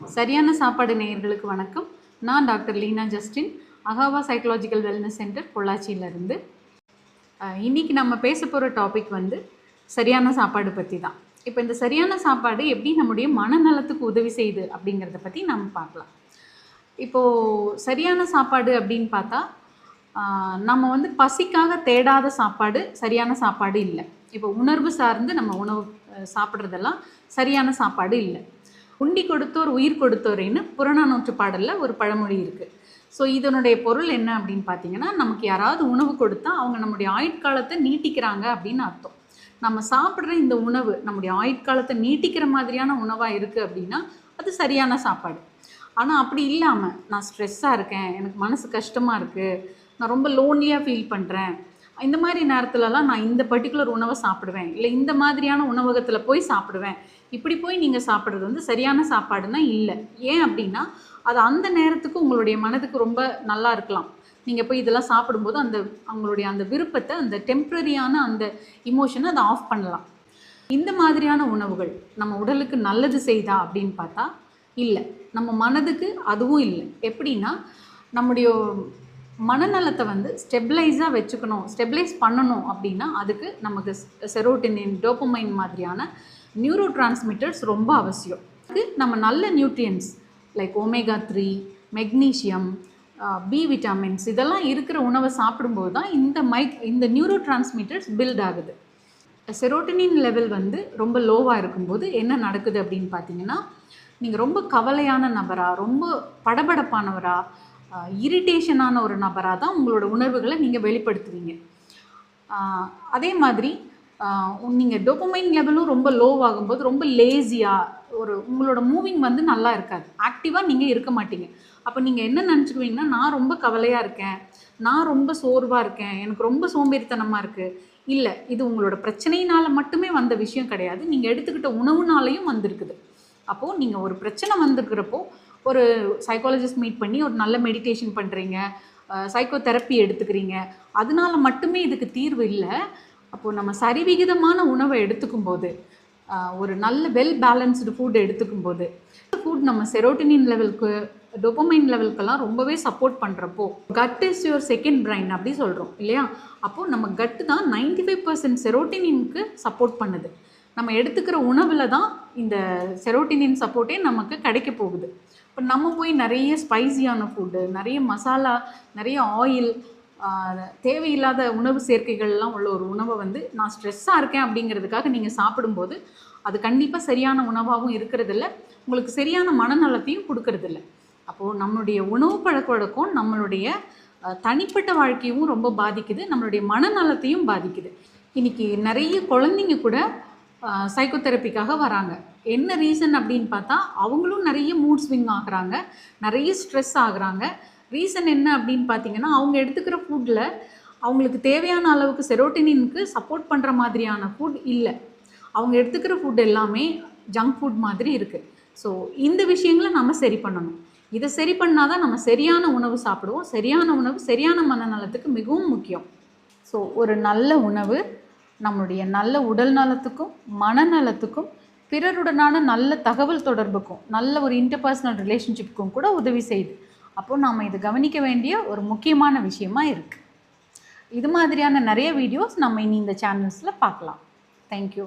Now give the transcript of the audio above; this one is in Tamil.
சரியான சாப்பாடு நேயர்களுக்கு வணக்கம். நான் டாக்டர் லீனா ஜஸ்டின் அகாவா சைக்கலாஜிக்கல் வெல்னஸ் சென்டர் பொள்ளாச்சியிலேருந்து இன்றைக்கி நம்ம பேச போகிற டாபிக் வந்து சரியான சாப்பாடு பற்றி தான். இப்போ இந்த சரியான சாப்பாடு எப்படி நம்முடைய மனநலத்துக்கு உதவி செய்யுது அப்படிங்கிறத பற்றி நம்ம பார்க்கலாம். இப்போது சரியான சாப்பாடு அப்படின்னு பார்த்தா நம்ம வந்து பசிக்காக தேடாத சாப்பாடு சரியான சாப்பாடு இல்லை. இப்போ உணர்வு சார்ந்து நம்ம உணவு சாப்பிட்றதெல்லாம் சரியான சாப்பாடு இல்லை. உண்டி கொடுத்தோர் உயிர் கொடுத்தோரேன்னு புறநானூற்று பாடலில் ஒரு பழமொழி இருக்குது ஸோ இதனுடைய பொருள் என்ன அப்படின்னு பார்த்தீங்கன்னா நமக்கு யாராவது உணவு கொடுத்தா அவங்க நம்முடைய ஆயுட்காலத்தை நீட்டிக்கிறாங்க அப்படின்னு அர்த்தம். நம்ம சாப்பிட்ற இந்த உணவு நம்முடைய ஆயுட்காலத்தை நீட்டிக்கிற மாதிரியான உணவாக இருக்குது அப்படின்னா அது சரியான சாப்பாடு. ஆனால் அப்படி இல்லாமல் நான் ஸ்ட்ரெஸ்ஸாக இருக்கேன் எனக்கு மனசு கஷ்டமாக இருக்குது நான் ரொம்ப லோன்லியாக ஃபீல் பண்ணுறேன் இந்த மாதிரி நேரத்துலலாம் நான் இந்த பர்டிகுலர் உணவை சாப்பிடுவேன். இல்லை இந்த மாதிரியான உணவகத்தில் போய் சாப்பிடுவேன். இப்படி போய் நீங்கள் சாப்பிட்றது வந்து சரியான சாப்பாடுனா இல்லை. ஏன் அப்படின்னா அது அந்த நேரத்துக்கு உங்களுடைய மனதுக்கு ரொம்ப நல்லா இருக்கலாம். நீங்கள் போய் இதெல்லாம் சாப்பிடும்போது அந்த அவங்களுடைய அந்த விருப்பத்தை அந்த டெம்ப்ரரியான அந்த இமோஷனை அதை ஆஃப் பண்ணலாம். இந்த மாதிரியான உணவுகள் நம்ம உடலுக்கு நல்லது செய்தா அப்படின்னு பார்த்தா இல்லை. நம்ம மனதுக்கு அதுவும் இல்லை. எப்படின்னா நம்முடைய மனநலத்தை வந்து ஸ்டெபிளைஸாக வச்சுக்கணும் ஸ்டெபிளைஸ் பண்ணணும் அப்படின்னா அதுக்கு நமக்கு செரோட்டினின் டோப்பமைன் மாதிரியான நியூரோ டிரான்ஸ்மிட்டர்ஸ் ரொம்ப அவசியம். அதுக்கு நம்ம நல்ல nutrients like omega three magnesium B vitamins இதெல்லாம் இருக்கிற உணவை சாப்பிடும்போது தான் இந்த மைக் இந்த நியூரோ டிரான்ஸ்மிட்டர்ஸ் பில்ட் ஆகுது. செரோட்டனின் லெவல் வந்து ரொம்ப லோவாக இருக்கும்போது என்ன நடக்குது அப்படின்னு பார்த்தீங்கன்னா நீங்கள் ரொம்ப கவலையான நபரா ரொம்ப படபடப்பானவரா இரிட்டேஷனான ஒரு நபராக தான் உங்களோட உணர்வுகளை நீங்கள் வெளிப்படுத்துவீங்க. அதே மாதிரி நீங்கள் டோப்பமைன் லெவலும் ரொம்ப லோவாகும்போது ரொம்ப லேசியாக ஒரு உங்களோட மூவிங் வந்து நல்லா இருக்காது. ஆக்டிவாக நீங்கள் இருக்க மாட்டீங்க. அப்போ நீங்கள் என்ன நினச்சிக்குவீங்கன்னா நான் ரொம்ப கவலையாக இருக்கேன். நான் ரொம்ப சோர்வாக இருக்கேன். எனக்கு ரொம்ப சோம்பேறித்தனமாக இருக்குது இல்லை இது உங்களோட பிரச்சனையினால் மட்டுமே வந்த விஷயம் கிடையாது. நீங்கள் எடுத்துக்கிட்ட உணவுனாலையும் வந்திருக்குது. அப்போது நீங்கள் ஒரு பிரச்சனை வந்திருக்கிறப்போ ஒரு சைக்காலஜிஸ்ட் மீட் பண்ணி ஒரு நல்ல மெடிடேஷன் பண்ணுறீங்க சைக்கோ தெரப்பி எடுத்துக்கிறீங்க. அதனால மட்டுமே இதுக்கு தீர்வு இல்லை. அப்போது நம்ம சரிவிகிதமான உணவை எடுத்துக்கும் போது ஒரு நல்ல வெல் பேலன்ஸ்டு ஃபுட் எடுத்துக்கும் போது ஃபுட் நம்ம செரோட்டினின் லெவலுக்கு டொபமைன் லெவலுக்கெல்லாம் ரொம்பவே சப்போர்ட் பண்ணுறப்போ gut is your second brain அப்படி சொல்கிறோம் இல்லையா? அப்போது நம்ம கட்டு தான் நைன்டி ஃபைவ் பர்சன்ட் செரோட்டினின்க்கு சப்போர்ட் பண்ணுது. நம்ம எடுத்துக்கிற உணவில் தான் இந்த செரோட்டினின் சப்போர்ட்டே நமக்கு கிடைக்க போகுது. இப்போ நம்ம போய் நிறைய ஸ்பைசியான ஃபுட்டு நிறைய மசாலா நிறைய ஆயில் தேவையில்லாத உணவு சேர்க்கைகள்லாம் உள்ள ஒரு உணவை வந்து நான் ஸ்ட்ரெஸ்ஸாக இருக்கேன் அப்படிங்கிறதுக்காக நீங்கள் சாப்பிடும்போது அது கண்டிப்பாக சரியான உணவாகவும் இருக்கிறதில்ல. உங்களுக்கு சரியான மனநலத்தையும் கொடுக்கறதில்ல. அப்போது நம்மளுடைய உணவு பழக்க வழக்கம் நம்மளுடைய தனிப்பட்ட வாழ்க்கையும் ரொம்ப பாதிக்குது. நம்மளுடைய மனநலத்தையும் பாதிக்குது. இன்னைக்கு நிறைய குழந்தைங்க கூட சைக்கோதெரப்பிக்காக வராங்க. என்ன ரீசன் அப்படின்னு பார்த்தா அவங்களும் நிறைய மூட் ஸ்விங் ஆகுறாங்க நிறைய ஸ்ட்ரெஸ் ஆகுறாங்க. ரீசன் என்ன அப்படின்னு பார்த்தீங்கன்னா அவங்க எடுத்துக்கிற ஃபுட்டில் அவங்களுக்கு தேவையான அளவுக்கு செரோட்டினின்க்கு சப்போர்ட் பண்ணுற மாதிரியான ஃபுட் இல்லை. அவங்க எடுத்துக்கிற ஃபுட் எல்லாமே ஜங்க் ஃபுட் மாதிரி இருக்குது ஸோ இந்த விஷயங்களை நம்ம சரி பண்ணணும். இதை சரி பண்ணால் தான் நம்ம சரியான உணவு சாப்பிடுவோம். சரியான உணவு சரியான மனநலத்துக்கு மிகவும் முக்கியம். ஸோ ஒரு நல்ல உணவு நம்மளுடைய நல்ல உடல் நலத்துக்கும் மனநலத்துக்கும் பிறருடனான நல்ல தகவல் தொடர்புக்கும் நல்ல ஒரு இன்டர்பர்சனல் ரிலேஷன்ஷிப்புக்கும் கூட உதவி செய்யுது. அப்போது நாம் இது கவனிக்க வேண்டிய ஒரு முக்கியமான விஷயமா இருக்குது இது மாதிரியான நிறைய வீடியோஸ் நம்ம இனி இந்த சேனல்ஸில் பார்க்கலாம். தேங்க்யூ